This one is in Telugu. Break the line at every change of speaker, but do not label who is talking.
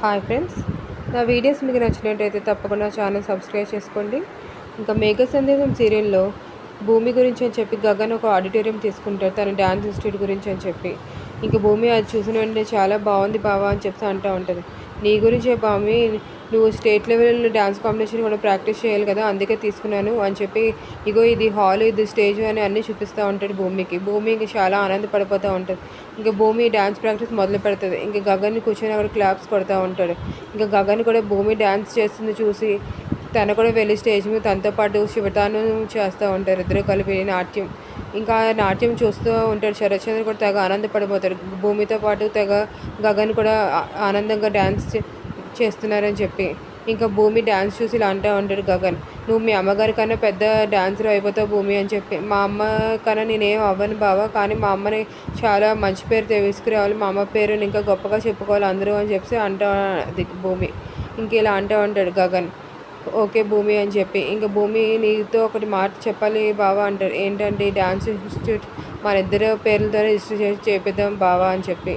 Hi friends. నా వీడియోస్ మీకు నచ్చినట్టయితే తప్పకుండా ఛానల్ సబ్స్క్రైబ్ చేసుకోండి. ఇంకా మేఘ సందేశం సీరియల్లో భూమి గురించి అని చెప్పి గగన్ ఒక ఆడిటోరియం తీసుకుంటారు. తన డ్యాన్స్ ఇన్స్టిట్యూట్ గురించి అని చెప్పి. ఇంకా భూమి అది చూసిన వెంటనే చాలా బాగుంది బావా అని చెప్పి అంటూ ఉంటుంది. నీ గురించే బామి నువ్వు స్టేట్ లెవెల్ డ్యాన్స్ కాంపిటీషన్ కూడా ప్రాక్టీస్ చేయాలి కదా అందుకే తీసుకున్నాను అని చెప్పి ఇగో ఇది హాల్ ఇది స్టేజ్ అని అన్నీ చూపిస్తూ ఉంటాడు భూమికి. భూమి ఇంకా చాలా ఆనందపడిపోతూ ఉంటుంది ఇంకా భూమి డ్యాన్స్ ప్రాక్టీస్ మొదలు పెడుతుంది. ఇంకా గగన్ కూర్చొని అక్కడ క్లాప్స్ కొడుతూ ఉంటాడు. ఇంకా గగన్ కూడా భూమి డ్యాన్స్ చేస్తుంది చూసి తను కూడా వెళ్ళి స్టేజ్ మీద తనతో పాటు శివతాను చేస్తూ ఉంటారు. ఇద్దరు కలిపి నాట్యం. ఇంకా నాట్యం చూస్తూ ఉంటాడు. శరత్చంద్ర కూడా తెగ ఆనందపడిపోతాడు. భూమితో పాటు తెగ గగన్ కూడా ఆనందంగా డ్యాన్స్ చే- చేస్తున్నారని చెప్పి. ఇంకా భూమి డ్యాన్స్ చూసి ఇలా అంటూ ఉంటాడు గగన్. నువ్వు మీ అమ్మగారి కన్నా పెద్ద డ్యాన్సర్ అయిపోతావు భూమి అని చెప్పి. మా అమ్మ కన్నా నేనేం అవ్వను బావ కానీ మా అమ్మని చాలా మంచి పేరు తీసుకురావాలి. మా అమ్మ పేరుని ఇంకా గొప్పగా చెప్పుకోవాలి అందరూ అని చెప్పి అంటూ భూమి. ఇంక ఇలా అంటూ ఉంటాడు గగన్. ఓకే భూమి అని చెప్పి. ఇంకా భూమి నీతో ఒకటి మాట చెప్పాలి బావా అంటారు. ఏంటంటే డ్యాన్స్ ఇన్స్టిట్యూట్ మన ఇద్దరు పేర్లతో రిజిస్టర్ చేసి చేపిద్దాం బావా అని చెప్పి.